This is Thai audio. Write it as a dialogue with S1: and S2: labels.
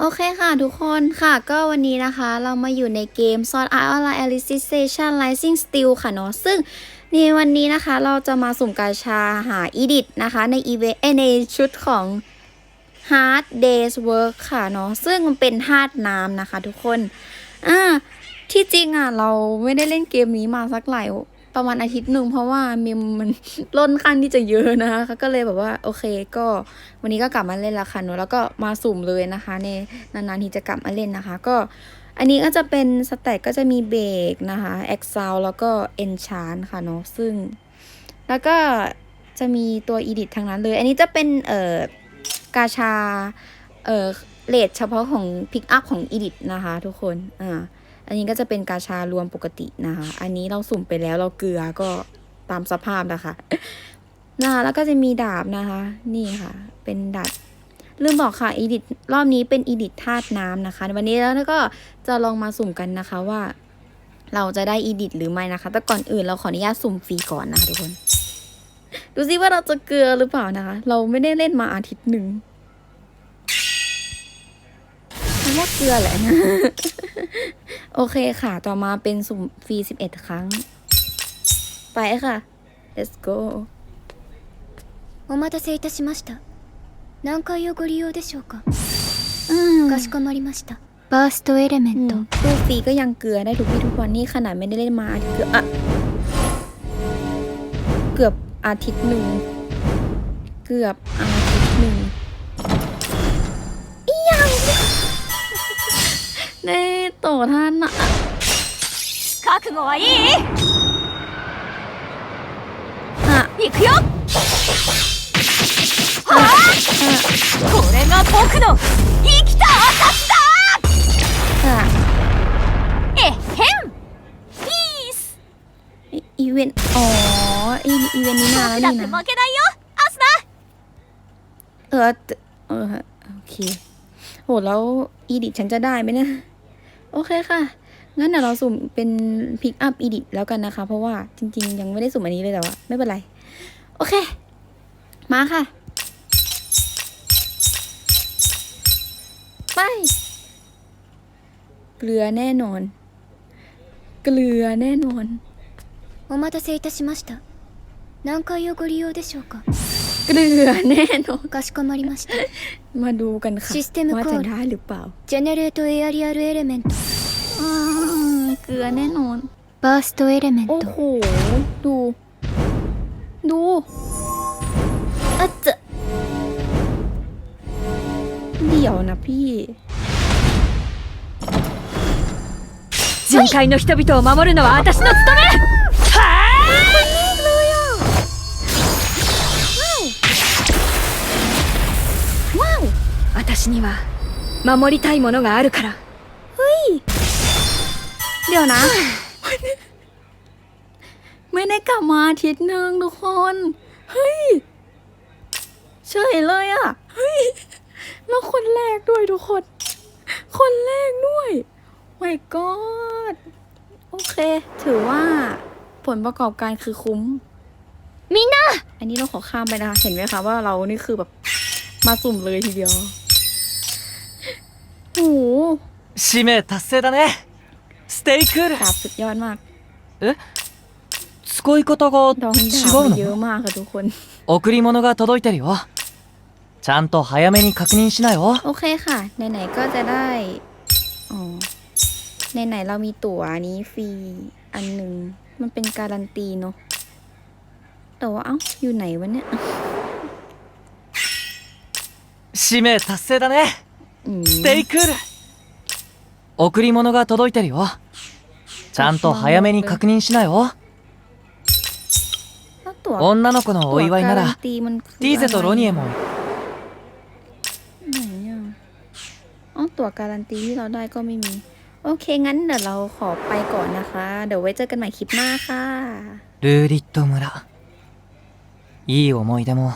S1: โอเคค่ะทุกคนค่ะก็วันนี้นะคะเรามาอยู่ในเกม Sword Art Online Alicization Rising Steel ค่ะเนาะซึ่งในวันนี้นะคะเราจะมาสุ่มกาชาหาอีดิทนะคะในอีเวนในชุดของ Hard Days Work ค่ะเนาะซึ่งมันเป็นธาตุน้ำนะคะทุกคนอ่าที่จริงอะเราไม่ได้เล่นเกมนี้มาสักหลาย ประมาณอาทิตย์หนึ่งเพราะว่ามิมมันล้นขั้นที่จะเยอะนะคะก็เลยแบบว่าโอเคก็วันนี้ก็กลับมาเล่นและค่ะเนอะแล้วก็มาสุ่มเลยนะคะ ในนานๆที่จะกลับมาเล่นนะคะ ก็อันนี้ก็จะเป็นสแต็กก็จะมีเบรกนะคะเอ็กซาวแล้วก็เอนชานค่ะเนาะซึ่ง แล้วก็จะมีตัวอีดิททั้งนั้นเลย อันนี้จะเป็นเอ่อกาชาเอ่อเลทเฉพาะของพิกอัพของอีดิทนะคะทุกคนอ่า อันนี้ก็จะเป็นกาชารวมปกตินะคะ อันนี้เราสุ่มไปแล้วเราเกลือก็ตามสภาพนะคะนะคะแล้วก็จะมีดาบนะคะ นี่ค่ะ เป็นดาบลืมบอกค่ะอีดิทรอบนี้เป็นอีดิทธาตุน้ำนะคะ วันนี้แล้วก็จะลองมาสุ่มกันนะคะว่า เราจะได้อีดิทหรือไม่นะคะ แต่ก่อนอื่นเราขออนุญาตสุ่มฟรีก่อนนะคะทุกคน ดูซิว่าเราจะเกลือหรือเปล่านะคะ เราไม่ได้เล่นมาอาทิตย์หนึ่งฉันว่าเกลือแหละ โอเคค่ะ ต่อมาเป็นสุ่มฟรีสิบเอ็ดครั้ง ไปค่ะ let's go
S2: お待たせいたしました何回をご利用でしょうか
S1: อืม
S2: かしこまりましたバーストエレメ
S1: อื
S2: ン
S1: ม
S2: ト
S1: ตู้ฟรีก็ยังเกลือได้ทุกวี่ทุกวันนี่ขนาดไม่ได้เล่นมาอาทิตย์เกือบอะเกือบอาทิตย์หนึ่ง เกือบอาทิตย์หนึ่ง ねえとらな
S2: 覚悟はいい？
S1: あ。
S2: 行くよ。
S1: あ？
S2: これが僕の生きた証だ！えへん。ピース。
S1: イベント
S2: あ
S1: いベン
S2: にな
S1: ら
S2: な。
S1: いな
S2: 負けないよ。アスナ。
S1: うわって。OK โอเคโหแล้วอีดิทฉันจะได้ไหมเนี่ย โอเคค่ะ งั้นเดี๋ยวเราสุ่มเป็นพิกอัพอีดิทแล้วกันนะคะ เพราะว่าจริง ๆ ยังไม่ได้สุ่มอันนี้เลยแต่ว่า ไม่เป็นไร โอเค มาค่ะ ไป เกลือแน่นอน เกลือแน่นอน
S2: お待たせいたしました何回をご利用でしょうか
S1: เกลือแน่นอน
S2: かしこまりました
S1: มาดูกันค่ะ
S2: システム
S1: ว่า
S2: コ
S1: จะ
S2: ール
S1: ได้หรือเปล่า
S2: ジェネレートエアリアルエレメント
S1: อ่าเกลือแน่นอน
S2: バーストエレメン
S1: โอ้
S2: ト
S1: โห ดู ดูอะเจะเดี๋ยวนะพี่
S2: 人海の人々を守るのは私の務め 私には守りたいものがあるから
S1: เดี๋ยวนะ ไม่ได้กลับมาอาทิตย์หนึ่งทุกคน เฮ้ยเฉยเลยอะเฮ้ย แล้วคนแรกด้วยทุกคน คนแรกด้วยไม่กอดโอเค ถือว่าผลประกอบการคือคุ้ม
S2: みんな
S1: อันนี้เราขอข้ามไปนะคะ เห็นไหมคะว่าเรานี่คือแบบ มาสุ่มเลยทีเดียวโอ้โห
S3: 使命達成だねステイクール
S1: ดาบสุดยอดมาก
S3: 使い方が
S1: ดอง
S3: 違
S1: ดาบ
S3: う
S1: มันเยอะ
S3: の
S1: มากค่ะทุกคน
S3: 贈り物が届いてるよちゃんと早めに確認しなよ
S1: โอเคค่ะ ไหนๆก็จะได้ อ๋อ ไหนๆเรามีตั๋วนี้ฟรีอันหนึ่ง มันเป็นการันตีเนาะ แต่ว่าเอ้า อยู่ไหนวะเนี่ย
S3: 使命達成だね
S1: อืม
S3: ステイクール贈り物が届いてるよちゃんと早めに確認しなよ
S1: แล้วตั๋ว
S3: 女の子のお祝いな
S1: ตั๋วการัน
S3: ら
S1: ตีมันคือ
S3: ティーゼとロニエも
S1: ไหนอ่ะอ๋อ ตั๋วการันตีที่เราได้ก็ไม่มี โอเค งั้นเดี๋ยวเราขอไปก่อนนะคะ เดี๋ยวไว้เจอกันใหม่คลิปหน้าค่ะ
S3: ルーリット村いい思い出も